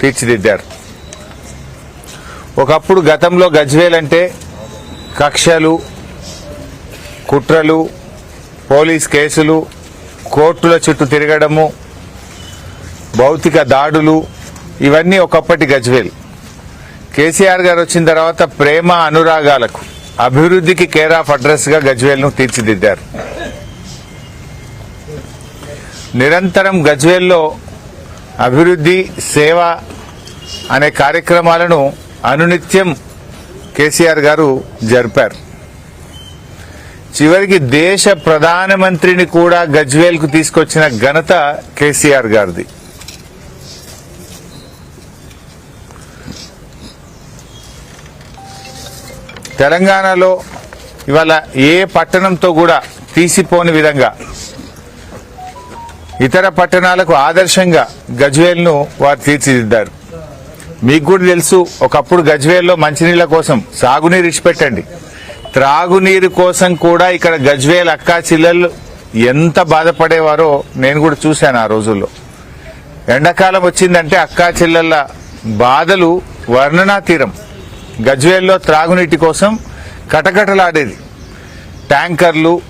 తీర్చిదిద్దారు. ఒకప్పుడు గతంలో గజ్వేల్ అంటే కక్షలు కుట్రలు పోలీస్ కేసులు కోర్టుల చుట్టూ తిరగడము భౌతిక దాడులు ఇవన్నీ ఒకప్పటి గజ్వేల్. కేసీఆర్ గారు వచ్చిన తర్వాత ప్రేమ అనురాగాలకు అభివృద్ధికి కేర్ ఆఫ్ అడ్రస్గా గజ్వేల్ను తీర్చిదిద్దారు. నిరంతరం గజ్వేల్లో అభివృద్ధి సేవ అనే కార్యక్రమాలను అనునిత్యం కేసీఆర్ గారు జరిపారు. చివరికి దేశ ప్రధానమంత్రిని కూడా గజ్వేల్కు తీసుకొచ్చిన ఘనత కేసీఆర్ గారిది. తెలంగాణలో ఇవాళ ఏ పట్టణంతో కూడా తీసిపోని విధంగా ఇతర పట్టణాలకు ఆదర్శంగా గజ్వేల్ను వారు తీర్చిదిద్దారు. మీకు కూడా తెలుసు ఒకప్పుడు గజ్వేల్లో మంచినీళ్ళ కోసం సాగునీరు ఇచ్చిపెట్టండి. త్రాగునీరు కోసం కూడా ఇక్కడ గజ్వేల్ అక్కా చిల్లలు ఎంత బాధపడేవారో నేను కూడా చూశాను ఆ రోజుల్లో. ఎండాకాలం వచ్చిందంటే అక్కా చెల్లెళ్ళ బాధలు వర్ణనాతీరం. గజ్వేల్లో త్రాగునీటి కోసం కటకటలాడేది. ట్యాంకర్లు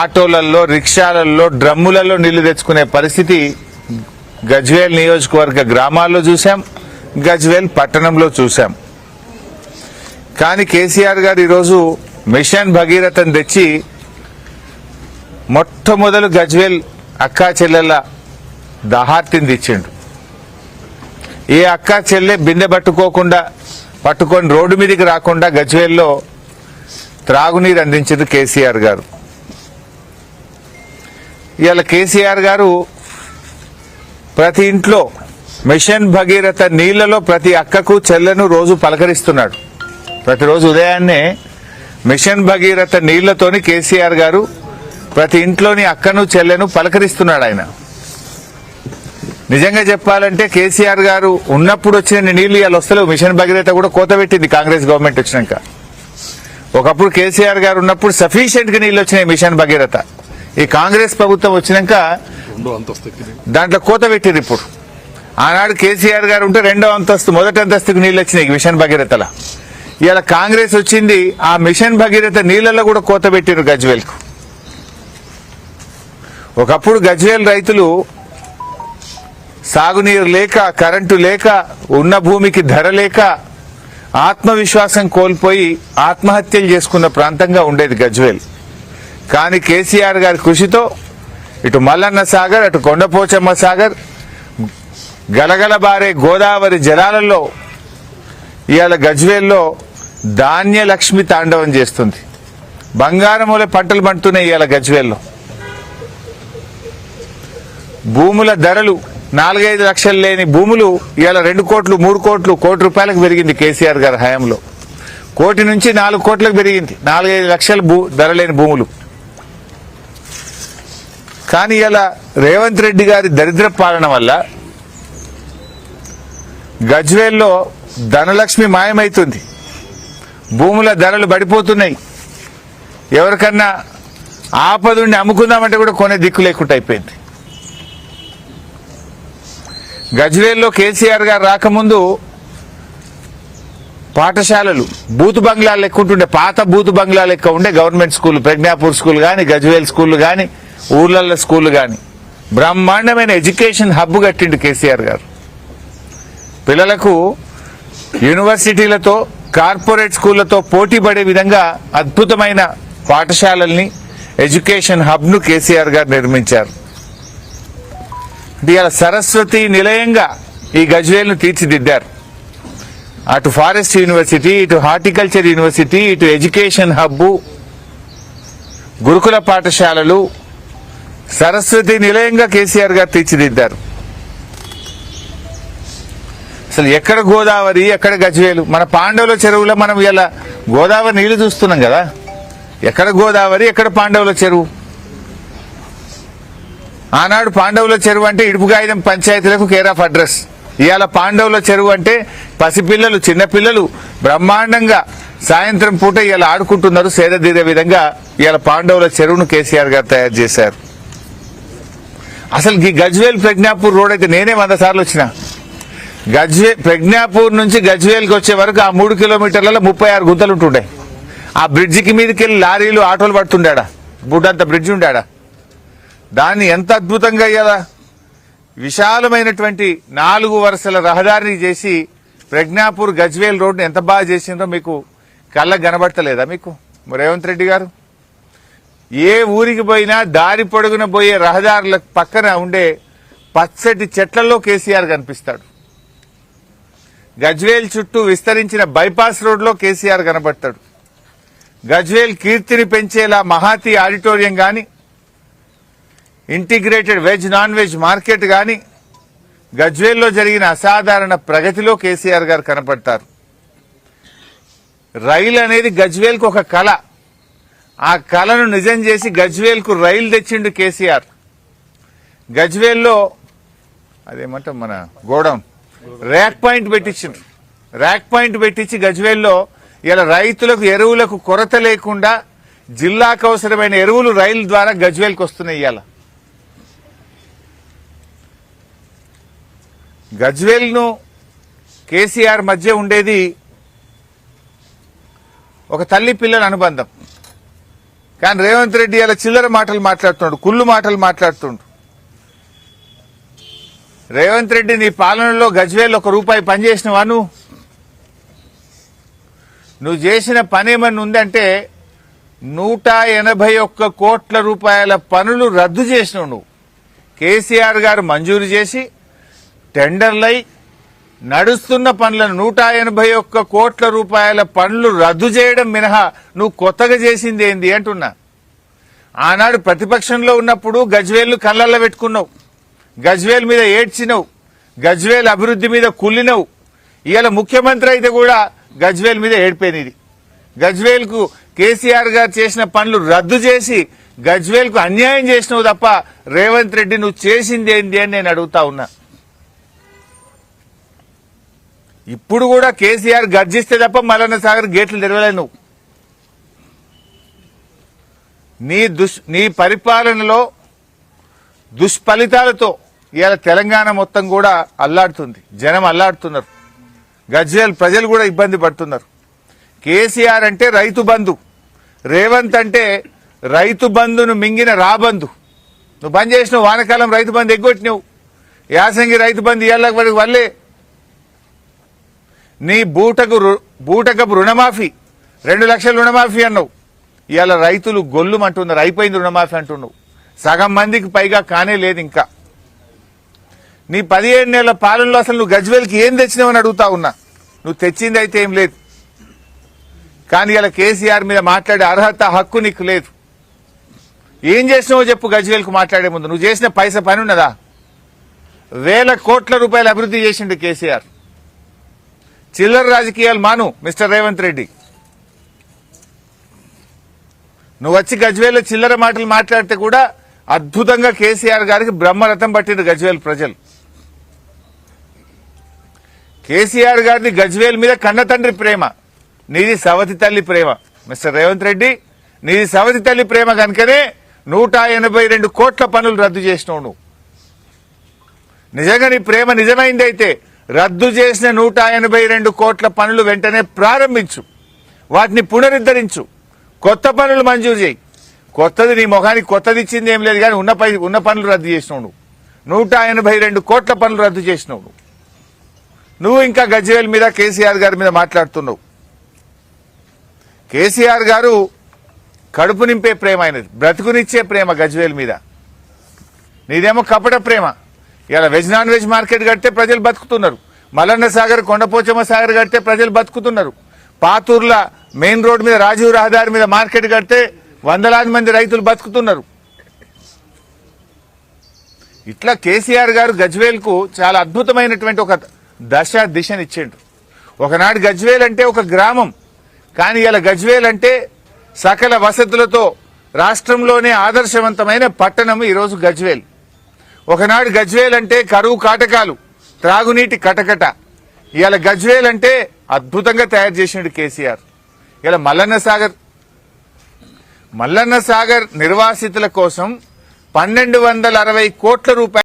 ఆటోలలో రిక్షాలలో డ్రమ్ములలో నీళ్ళు తెచ్చుకునే పరిస్థితి గజ్వేల్ నియోజకవర్గ గ్రామాల్లో చూసాం గజ్వేల్ పట్టణంలో చూశాం. కానీ కేసీఆర్ గారు ఈరోజు మిషన్ భగీరథను తెచ్చి మొట్టమొదలు గజ్వేల్ అక్కా చెల్లెల దహార్తిని తెచ్చిండు. ఏ అక్కా చెల్లె బిందె పట్టుకోకుండా పట్టుకొని రోడ్డు మీదకి రాకుండా గజ్వేల్లో త్రాగునీరు అందించింది కేసీఆర్ గారు. ఇవాళ కేసీఆర్ గారు ప్రతి ఇంట్లో మిషన్ భగీరథ నీళ్ళలో ప్రతి అక్కకు చెల్లెను రోజు పలకరిస్తున్నాడు. ప్రతిరోజు ఉదయాన్నే మిషన్ భగీరథ నీళ్ళతోని కేసీఆర్ గారు ప్రతి ఇంట్లోని అక్కను చెల్లెను పలకరిస్తున్నాడు ఆయన. నిజంగా చెప్పాలంటే కేసీఆర్ గారు ఉన్నప్పుడు వచ్చిన నీళ్ళు ఇవాళ వస్తలేవు. మిషన్ భగీరథ కూడా కోత పెట్టింది కాంగ్రెస్ గవర్నమెంట్ వచ్చినాక. ఒకప్పుడు కేసీఆర్ గారు ఉన్నప్పుడు సఫీషియంట్గా నీళ్ళు వచ్చినాయి మిషన్ భగీరథ. ఈ కాంగ్రెస్ ప్రభుత్వం వచ్చినాక దాంట్లో కోత పెట్టింది ఇప్పుడు. ఆనాడు కేసీఆర్ గారు ఉంటే రెండో అంతస్తు మొదటి అంతస్తుకు నీళ్ళు వచ్చినాయి మిషన్ భగీరథల. ఇవాళ కాంగ్రెస్ వచ్చింది ఆ మిషన్ భగీరథ నీళ్ళలో కూడా కోత పెట్టిరు గజ్వేల్కు. ఒకప్పుడు గజ్వేల్ రైతులు సాగునీరు లేక కరెంటు లేక ఉన్న భూమికి ధర లేక ఆత్మవిశ్వాసం కోల్పోయి ఆత్మహత్యలు చేసుకున్న ప్రాంతంగా ఉండేది గజ్వేల్. కానీ కేసీఆర్ గారి కృషితో ఇటు మల్లన్న సాగర్ అటు కొండపోచమ్మ సాగర్ గలగలబారే గోదావరి జలాలలో ఇవాళ గజ్వేల్లో ధాన్యలక్ష్మి తాండవం చేస్తుంది. బంగారముల పంటలు పండుతున్నాయి ఇవాళ గజ్వేల్లో. భూముల ధరలు నాలుగైదు లక్షలు లేని భూములు ఇవాళ రెండు కోట్లు మూడు కోట్లు కోటి రూపాయలకు పెరిగింది కేసీఆర్ గారి హయాంలో. కోటి నుంచి నాలుగు కోట్లకు పెరిగింది. నాలుగైదు లక్షల భూ ధర లేని భూములు. కానీ ఇలా రేవంత్ రెడ్డి గారి దరిద్ర పాలన వల్ల గజ్వేల్లో ధనలక్ష్మి మాయమైతుంది. భూముల ధరలు పడిపోతున్నాయి ఎవరికన్నా ఆపదుండి అమ్ముకుందామంటే కూడా కొనే దిక్కు లేకుండా అయిపోయింది. గజ్వేల్లో కేసీఆర్ గారు రాకముందు పాఠశాలలు బూత్ బంగ్లాలు ఎక్కువ ఉంటుండే పాత బూత్ బంగ్లా లెక్క ఉండే గవర్నమెంట్ స్కూల్ ప్రజ్ఞాపూర్ స్కూల్ కానీ గజ్వేల్ స్కూల్ కానీ ఊర్లలో స్కూల్ కానీ బ్రహ్మాండమైన ఎడ్యుకేషన్ హబ్ కట్టిండు కేసీఆర్ గారు. పిల్లలకు యూనివర్సిటీలతో కార్పొరేట్ స్కూళ్ళతో పోటీ పడే విధంగా అద్భుతమైన పాఠశాలల్ని ఎడ్యుకేషన్ హబ్ను కేసీఆర్ గారు నిర్మించారు. అంటే ఇలా సరస్వతి నిలయంగా ఈ గజ్వేల్ను తీర్చిదిద్దారు. అటు ఫారెస్ట్ యూనివర్సిటీ ఇటు హార్టికల్చర్ యూనివర్సిటీ ఇటు ఎడ్యుకేషన్ హబ్బు గురుకుల పాఠశాలలు సరస్వతి నిలయంగా కేసీఆర్ గారు తీర్చిదిద్దారు. అసలు ఎక్కడ గోదావరి ఎక్కడ గజ్వేలు? మన పాండవుల చెరువులో మనం ఇలా గోదావరి నీళ్ళు చూస్తున్నాం కదా. ఎక్కడ గోదావరి ఎక్కడ పాండవుల చెరువు? ఆనాడు పాండవుల చెరువు అంటే ఇడుపుగాయినం పంచాయతీలకు కేర్ ఆఫ్ అడ్రస్. ఇవాళ పాండవుల చెరువు అంటే పసిపిల్లలు చిన్నపిల్లలు బ్రహ్మాండంగా సాయంత్రం పూట ఇలా ఆడుకుంటున్నారు సేదతీరే విధంగా ఇవాళ పాండవుల చెరువును కేసీఆర్ గారు తయారు చేశారు. అసలు ఈ గజ్వేల్ ప్రజ్ఞాపూర్ రోడ్ అయితే నేనే వంద సార్లు వచ్చిన. గజ్వే ప్రజ్ఞాపూర్ నుంచి గజ్వేల్కి వచ్చే వరకు ఆ మూడు కిలోమీటర్లలో ముప్పై ఆరు గుంతలు ఉంటుండే. ఆ బ్రిడ్జికి మీదకి వెళ్ళి లారీలు ఆటోలు పడుతుండాడా. బుడ్డంత బ్రిడ్జ్ ఉండాడా. దాన్ని ఎంత అద్భుతంగా అయ్యాదా. విశాలమైనటువంటి నాలుగు వరుసల రహదారిని చేసి ప్రజ్ఞాపూర్ గజ్వేల్ రోడ్ని ఎంత బాగా చేసిందో మీకు కళ్ళకు కనబడతలేదా మీకు? రేవంత్ రెడ్డి గారు? ఏ ఊరికి పోయినా దారి పొడుగున పోయే రహదారుల పక్కన ఉండే పచ్చటి చెట్లలో కేసీఆర్ కనిపిస్తాడు. గజ్వేల్ చుట్టూ విస్తరించిన బైపాస్ రోడ్లో కేసీఆర్ కనబడతాడు. గజ్వేల్ కీర్తిని పెంచేలా మహాతి ఆడిటోరియం గాని integrated veg non veg market గాని గజ్వేల్లో జరిగిన అసాధారణ ప్రగతిలో కేసీఆర్ గారు కనపడతారు. రైలు అనేది గజ్వేల్కు ఒక కళ. ఆ కళను నిజం చేసి గజ్వేల్కు రైలు తెచ్చిండు కేసీఆర్. గజ్వేల్లో అదేమంటాం మన గోడౌన్ ర్యాక్ పాయింట్ పెట్టించిండు ర్యాక్ పాయింట్ పెట్టించి గజ్వేల్లో ఇలా రైతులకు ఎరువులకు కొరత లేకుండా జిల్లాకు అవసరమైన ఎరువులు రైలు ద్వారా గజ్వేల్కి వస్తున్నాయి ఇవాళ. గజ్వేల్ను కేసీఆర్ మధ్య ఉండేది ఒక తల్లి పిల్లల అనుబంధం. కానీ రేవంత్ రెడ్డి అలా చిల్లర మాటలు మాట్లాడుతున్నాడు కుళ్ళు మాటలు మాట్లాడుతుండు. రేవంత్ రెడ్డి నీ పాలనలో గజ్వేల్ ఒక రూపాయి పనిచేసినవా నువ్వు? నువ్వు చేసిన పని ఏమన్నా ఉందంటే నూట ఎనభై ఒక్క కోట్ల రూపాయల పనులు రద్దు చేసినావు నువ్వు. కేసీఆర్ గారు మంజూరు చేసి టెండర్లై నడుస్తున్న పనులను నూట ఎనభై ఒక్క కోట్ల రూపాయల పనులు రద్దు చేయడం మినహా నువ్వు కొత్తగా చేసింది ఏంది అంటున్నా. ఆనాడు ప్రతిపక్షంలో ఉన్నప్పుడు గజ్వేల్ను కళ్ళల్లో పెట్టుకున్నావు. గజ్వేల్ మీద ఏడ్చినవు. గజ్వేల్ అభివృద్ధి మీద కుళ్ళినవు. ఇవాళ ముఖ్యమంత్రి అయితే కూడా గజ్వేల్ మీద ఏడిపోయినది గజ్వేల్కు కేసీఆర్ గారు చేసిన పనులు రద్దు చేసి గజ్వేల్కు అన్యాయం చేసినావు తప్ప రేవంత్ రెడ్డి నువ్వు చేసింది ఏంది అని నేను అడుగుతా ఉన్నా. ఇప్పుడు కూడా కేసీఆర్ గర్జిస్తే తప్ప మల్లన్న సాగర్ గేట్లు తెరవలేవు నువ్వు. నీ దుష్ నీ పరిపాలనలో దుష్ఫలితాలతో ఇవాళ తెలంగాణ మొత్తం కూడా అల్లాడుతుంది. జనం అల్లాడుతున్నారు. గజ్వేల్ ప్రజలు కూడా ఇబ్బంది పడుతున్నారు. కేసీఆర్ అంటే రైతు బంధు. రేవంత్ అంటే రైతు బంధును మింగిన రాబంధు నువ్వు బంద్ చేసినావు వానకాలం రైతు బంధు ఎగ్గొట్టినావు. యాసంగి రైతు బంధు ఇవాళ వల్లే నీ బూటకు బూటకపు రుణమాఫీ. రెండు లక్షల రుణమాఫీ అన్నావు. ఇవాళ రైతులు గొల్లుమంటున్నారు. అయిపోయింది రుణమాఫీ అంటున్నావు. సగం మందికి పైగా కానే లేదు ఇంకా. నీ పదిహేడు నెలల పాలనలో అసలు నువ్వు గజ్వేల్కి ఏం తెచ్చినావని అడుగుతా ఉన్నా. నువ్వు తెచ్చింది అయితే ఏం లేదు. కానీ ఇలా కేసీఆర్ మీద మాట్లాడే అర్హత హక్కు నీకు లేదు. ఏం చేసినావో చెప్పు గజ్వేల్కు మాట్లాడే ముందు. నువ్వు చేసిన పైసా పని ఉన్నదా? వేల కోట్ల రూపాయలు అభివృద్ధి చేసిండు కేసీఆర్. చిల్లర రాజకీయాలు మాను మిస్టర్ రేవంత్ రెడ్డి. నువ్వు వచ్చి గజ్వేల్ చిల్లర మాటలు మాట్లాడితే కూడా అద్భుతంగా కేసీఆర్ గారికి బ్రహ్మరథం పట్టిండు గజ్వేల్ ప్రజలు. కేసీఆర్ గారిది గజ్వేల్ మీద కన్న తండ్రి ప్రేమ నీది సవతి తల్లి ప్రేమ. మిస్టర్ రేవంత్ రెడ్డి నీది సవతి తల్లి ప్రేమ కనుకనే నూట ఎనభై రెండు కోట్ల పనులు రద్దు చేసినావు నువ్వు. నిజంగా నీ ప్రేమ నిజమైందైతే రద్దు చేసిన నూట ఎనభై రెండు కోట్ల పనులు వెంటనే ప్రారంభించు. వాటిని పునరుద్ధరించు. కొత్త పనులు మంజూరు చేయి. కొత్తది నీ మొఖానికి కొత్తది ఇచ్చింది ఏం లేదు కానీ ఉన్న పై ఉన్న పనులు రద్దు చేసినావు నువ్వు. నూట ఎనభై రెండు కోట్ల పనులు రద్దు చేసినావు నువ్వు. నువ్వు ఇంకా గజ్వేల్ మీద కేసీఆర్ గారి మీద మాట్లాడుతున్నావు. కేసీఆర్ గారు కడుపు నింపే ప్రేమ అయినది బ్రతుకునిచ్చే ప్రేమ గజ్వేల్ మీద. నీదేమో కపట ప్రేమ. ఇలా వెజ్ నాన్ వెజ్ మార్కెట్ కడితే ప్రజలు బతుకుతున్నారు. మలన్న సాగర్ కొండపోచమ్మ సాగర్ కడితే ప్రజలు బతుకుతున్నారు. పాతూర్ల మెయిన్ రోడ్ మీద రాజీవ్ రహదారి మీద మార్కెట్ కడితే వందలాది మంది రైతులు బతుకుతున్నారు. ఇట్లా కేసీఆర్ గారు గజ్వేల్కు చాలా అద్భుతమైనటువంటి ఒక దశ దిశనిచ్చిండు ఒకనాడు గజ్వేల్ అంటే ఒక గ్రామం. కానీ ఇలా గజ్వేల్ అంటే సకల వసతులతో రాష్ట్రంలోనే ఆదర్శవంతమైన పట్టణం ఈరోజు గజ్వేల్. ఒకనాడు గజ్వేల్ అంటే కరువు కాటకాలు త్రాగునీటి కటకట. ఇవాళ గజ్వేల్ అంటే అద్భుతంగా తయారు చేసినాడు కేసీఆర్. ఇలా మల్లన్న సాగర్ మల్లన్న సాగర్ నిర్వాసితుల కోసం పన్నెండు వందల అరవై కోట్ల రూపాయలు